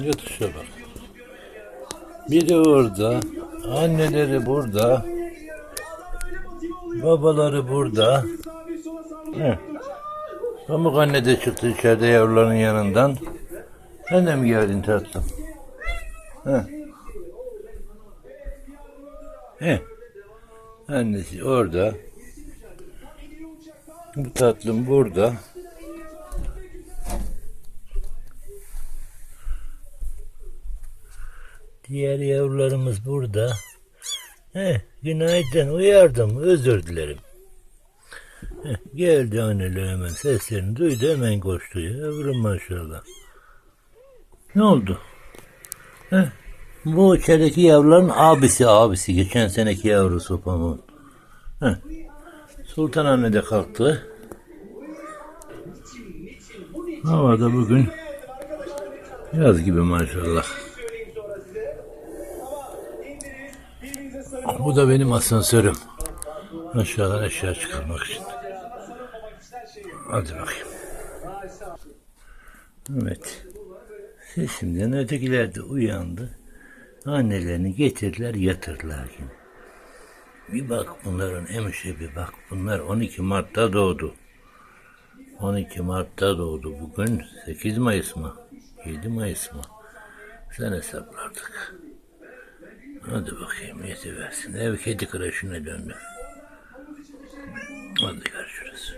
Yatışa bak. Biri orada, anneleri burada, babaları burada. Hı. Pamuk anne de çıktı içeride yavruların yanından. Sen de mi geldin tatlım? Hı. He. Annesi orada. Bu tatlım burada. Diğer yavrularımız burada. Heh, günaydın uyardım özür dilerim. Heh, geldi anneler hemen seslerini duydu hemen koştu yavrum maşallah. Ne oldu? Heh, bu içerideki yavruların abisi abisi geçen seneki yavrusu Pamuk. Heh. Sultan anne de kalktı. Havada bugün yaz gibi maşallah. Bu da benim asansörüm. Aşağıdan aşağı çıkarmak için. Hadi bakayım. Evet. Sesimden ötekiler de uyandı. Annelerini getirdiler yatırdılar yine. Bir bak bunların emişe bir bak. Bunlar 12 Mart'ta doğdu. 12 Mart'ta doğdu. Bugün 8 Mayıs mı? 7 Mayıs mı? Sen hesapla artık. Hadi bakayım yetiversin. Ev kedi kreşine döndü. Hadi görüşürüz.